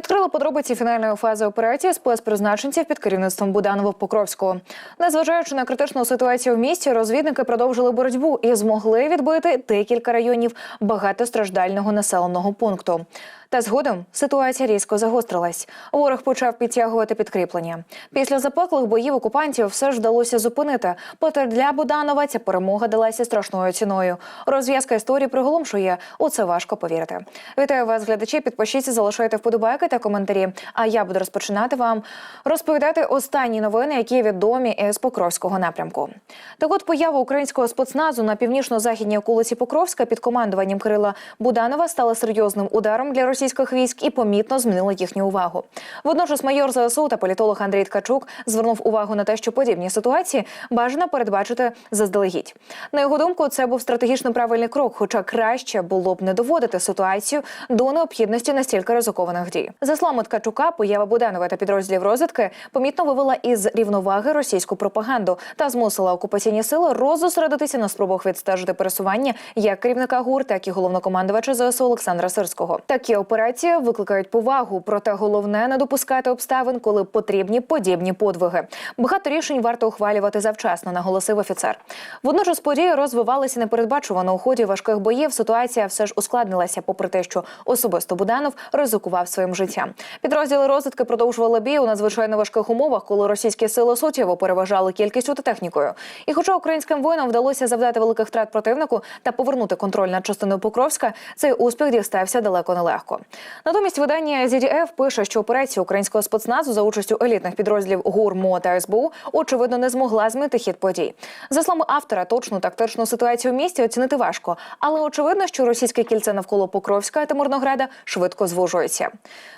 Відкрили подробиці фінальної фази операції спецпризначенців під керівництвом Буданова Покровського. Незважаючи на критичну ситуацію в місті, розвідники продовжили боротьбу і змогли відбити декілька районів багатостраждального населеного пункту. Та згодом ситуація різко загострилась. Ворог почав підтягувати підкріплення. Після запеклих боїв окупантів все ж вдалося зупинити. Проте для Буданова ця перемога далася страшною ціною. Розв'язка історії приголомшує. У це важко повірити. Вітаю вас, глядачі. Підпишіться, залишайте вподобайки та коментарі. А я буду розпочинати вам розповідати останні новини, які відомі із Покровського напрямку. Так от поява українського спецназу на північно-західній околиці Покровська під командуванням Кирила Буданова стала серйозним ударом для російських військ і помітно змінила їхню увагу. Водночас майор ЗСУ та політолог Андрій Ткачук звернув увагу на те, що подібні ситуації бажано передбачити заздалегідь. На його думку, це був стратегічно правильний крок, хоча краще було б не доводити ситуацію до необхідності настільки ризикованих дій. За словами Ткачука, поява Буданова та підрозділів розвідки помітно вивела із рівноваги російську пропаганду та змусила окупаційні сили роззосередитися на спробах відстежити пересування як керівника ГУР, так і головнокомандувача ЗСУ Олександра Сирського. Такі операції викликають повагу, проте головне не допускати обставин, коли потрібні подібні подвиги. Багато рішень варто ухвалювати завчасно, наголосив офіцер. Водночас події розвивалися непередбачувано. У ході важких боїв ситуація все ж ускладнилася, попри те, що особисто Буданов ризикував своїм життям. Підрозділи розвідки продовжували бій у надзвичайно важких умовах, коли російські сили суттєво переважали кількістю та технікою. І, хоча українським воїнам вдалося завдати великих втрат противнику та повернути контроль над частиною Покровська, цей успіх дістався далеко нелегко. Натомість видання ZDF пише, що операція українського спецназу за участю елітних підрозділів ГУР, МО та СБУ очевидно не змогла змінити хід подій. За словами автора, точну тактичну ситуацію в місті оцінити важко, але очевидно, що російське кільце навколо Покровська та Мирнограда швидко звужується.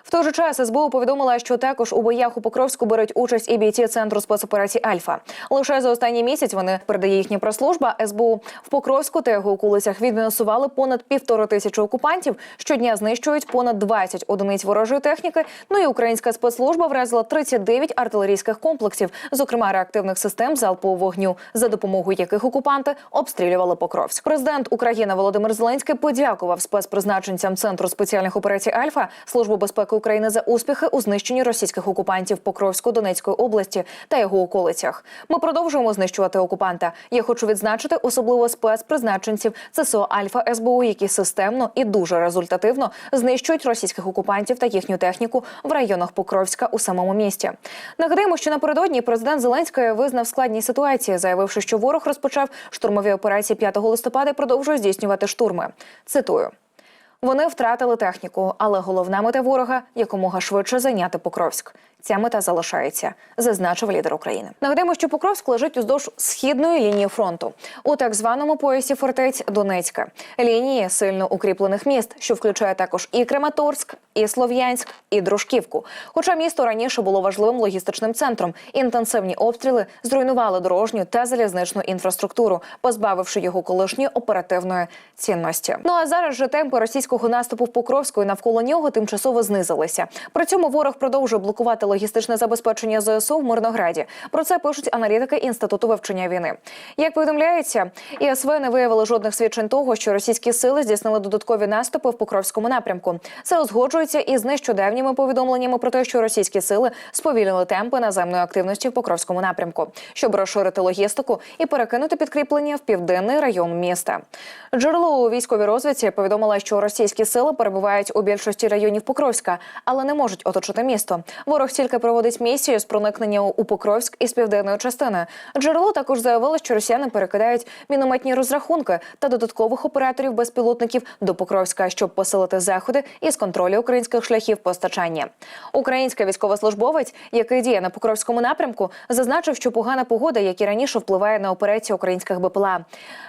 В той же час СБУ повідомила, що також у боях у Покровську беруть участь і бійці центру спецоперацій Альфа. Лише за останній місяць вони передає їхня прес-служба СБУ в Покровську та його околицях відмінусували понад півтори тисячі окупантів. Щодня знищують понад 20 одиниць ворожої техніки. Ну і українська спецслужба вразила 39 артилерійських комплексів, зокрема реактивних систем залпового вогню, за допомогою яких окупанти обстрілювали Покровськ. Президент України Володимир Зеленський подякував спецпризначенцям центру спеціальних операцій Альфа Службу безпеки України за успіхи у знищенні російських окупантів Покровську Донецької області та його околицях. Ми продовжуємо знищувати окупанта. Я хочу відзначити особливо спецпризначенців ЦСО Альфа СБУ, які системно і дуже результативно знищують російських окупантів та їхню техніку в районах Покровська у самому місті. Нагадаємо, що напередодні президент Зеленський визнав складні ситуації, заявивши, що ворог розпочав штурмові операції 5 листопада і продовжує здійснювати штурми. Цитую. Вони втратили техніку, але головна мета ворога якомога швидше зайняти Покровськ. Ця мета залишається, зазначив лідер України. Нагадаємо, що Покровськ лежить уздовж східної лінії фронту у так званому поясі фортець Донецька, лінії сильно укріплених міст, що включає також і Краматорськ, і Слов'янськ, і Дружківку. Хоча місто раніше було важливим логістичним центром, інтенсивні обстріли зруйнували дорожню та залізничну інфраструктуру, позбавивши його колишньої оперативної цінності. Ну а зараз же темпи російського наступу в Покровську і навколо нього тимчасово знизилися. При цьому ворог продовжує блокувати логістичне забезпечення ЗСУ в Мирнограді. Про це пишуть аналітики інституту вивчення війни. Як повідомляється, ІСВ не виявили жодних свідчень того, що російські сили здійснили додаткові наступи в Покровському напрямку. Це узгоджується із нещодавніми повідомленнями про те, що російські сили сповільнили темпи наземної активності в Покровському напрямку, щоб розширити логістику і перекинути підкріплення в південний район міста. Джерело у військовій розвідці повідомило, що російські сили перебувають у більшості районів Покровська, але не можуть оточити місто. Ворог тільки проводить місію з проникнення у Покровськ із південної частини. Джерело також заявило, що росіяни перекидають мінометні розрахунки та додаткових операторів безпілотників до Покровська, щоб посилити заходи із контролю українських шляхів постачання. Український військовослужбовець, який діє на Покровському напрямку, зазначив, що погана погода, як і раніше, впливає на операції українських БПЛА,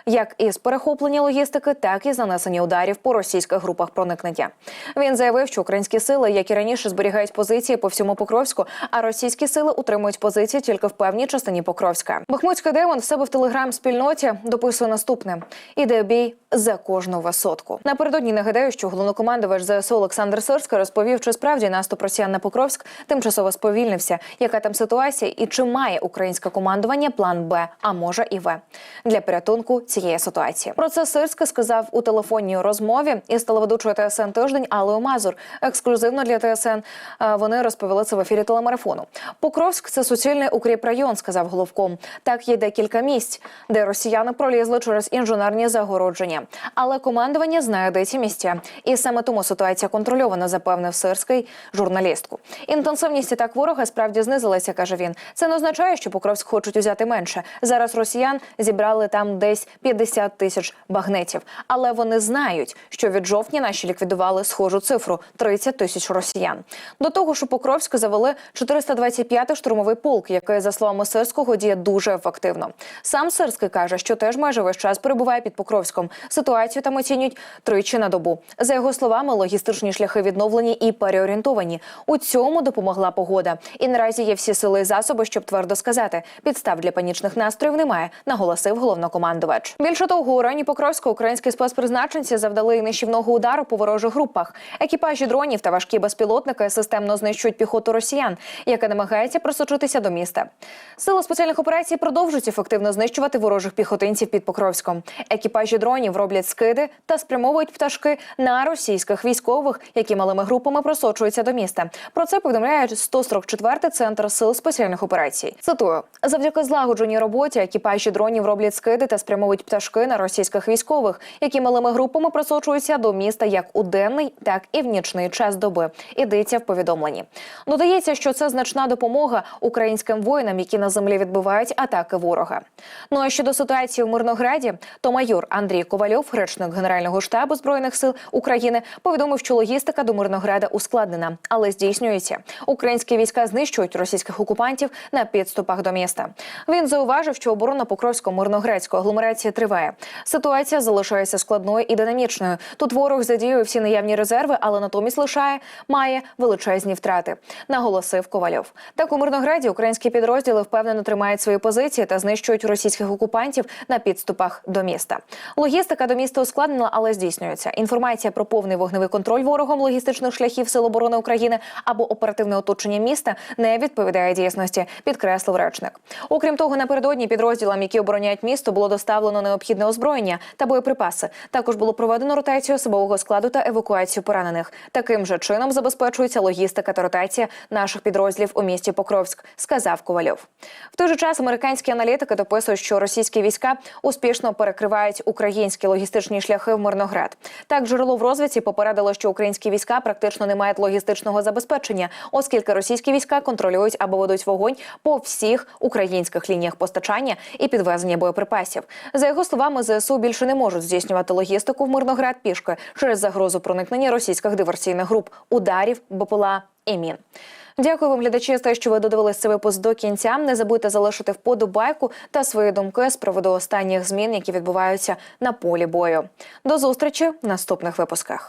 як із перехоплення логістики, так і занесення ударів по російських групах проникнення. Він заявив, що українські сили, як і раніше, зберігають позиції по всьому Покровську, Покровську, а російські сили утримують позиції тільки в певній частині Покровська. Бахмутський демон в себе в телеграм-спільноті дописує наступне: іде бій за кожну висотку. Напередодні нагадаю, що головнокомандувач ЗСУ Олександр Сирський розповів, чи справді наступ росіян на Покровськ тимчасово сповільнився, яка там ситуація і чи має українське командування план Б, а може і В для порятунку цієї ситуації. Про це Сирський сказав у телефонній розмові із телеведучою ТСН тиждень Алею Мазур. Ексклюзивно для ТСН е, вони розповіли це в ефірі телемарафону. Покровськ це суцільний укріп район, сказав головком. Так є декілька місць, де росіяни пролізли через інженерні загородження. Але командування знає, де ці місця, і саме тому ситуація контрольована, запевнив Сирський журналістку. Інтенсивність атак ворога справді знизилася, каже він. Це не означає, що Покровськ хочуть узяти менше. Зараз росіян зібрали там десь 50 тисяч багнетів. Але вони знають, що від жовтня наші ліквідували схожу цифру 30 тисяч росіян. До того у Покровську завели 425-й штурмовий полк, який, за словами Сирського, діє дуже ефективно. Сам Сирський каже, що теж майже весь час перебуває під Покровськом. Ситуацію там оцінюють тричі на добу. За його словами, логістичні шляхи відновлені і переорієнтовані. У цьому допомогла погода. І наразі є всі сили і засоби, щоб твердо сказати, підстав для панічних настроїв немає, наголосив головнокомандувач. Більше того, у районі Покровська українські спецпризначенці завдали нищівного удару по ворожих групах. Екіпажі дронів та важкі безпілотники системно знищують піхоту росіян, яка намагається просочитися до міста. Сили спеціальних операцій продовжують ефективно знищувати ворожих піхотинців під Покровськом. Екіпажі дронів роблять скиди та спрямовують пташки на російських військових, які малими групами просочуються до міста. Про це повідомляє 144-й центр сил спеціальних операцій. Цитую завдяки злагодженій роботі екіпажі дронів роблять скиди та спрямовують пташки на російських військових, які малими групами просочуються до міста як у денний, так і в нічний час доби. Ідеться в повідомленні. Додається, що це значна допомога українським воїнам, які на землі відбивають атаки ворога. Ну а щодо ситуації в Мирнограді, то майор Андрій Ковальов, речник Генерального штабу збройних сил України, повідомив, що логістика до Мирнограда ускладнена, але здійснюється. Українські війська знищують російських окупантів на підступах до міста. Він зауважив, що оборона покровсько мирноградської агломерації триває. Ситуація залишається складною і динамічною. Тут ворог задіює всі наявні резерви, але натомість лишає має величезні втрати. Наголосив Ковальов. Так у Мирнограді українські підрозділи впевнено тримають свої позиції та знищують російських окупантів на підступах до міста. Логістика до міста ускладнена, але здійснюється. Інформація про повний вогневий контроль ворогом логістичних шляхів Сил оборони України або оперативне оточення міста не відповідає дійсності, підкреслив речник. Окрім того, напередодні підрозділам, які обороняють місто, було доставлено необхідне озброєння та боєприпаси. Також було проведено ротацію особового складу та евакуацію поранених. Таким же чином забезпечується логістика та ротація наших підрозділів у місті Покровськ, сказав Ковальов. В той же час американські аналітики дописують, що російські війська успішно перекривають українські логістичні шляхи в Мирноград. Так, джерело в розвідці попередило, що українські війська практично не мають логістичного забезпечення, оскільки російські війська контролюють або ведуть вогонь по всіх українських лініях постачання і підвезення боєприпасів. За його словами, ЗСУ більше не можуть здійснювати логістику в Мирноград пішки через загрозу проникнення російських диверсійних груп, ударів, БПЛА і мін. Дякую вам, глядачі, за те, що ви додивились цей випуск до кінця. Не забудьте залишити вподобайку та свої думки з приводу останніх змін, які відбуваються на полі бою. До зустрічі в наступних випусках.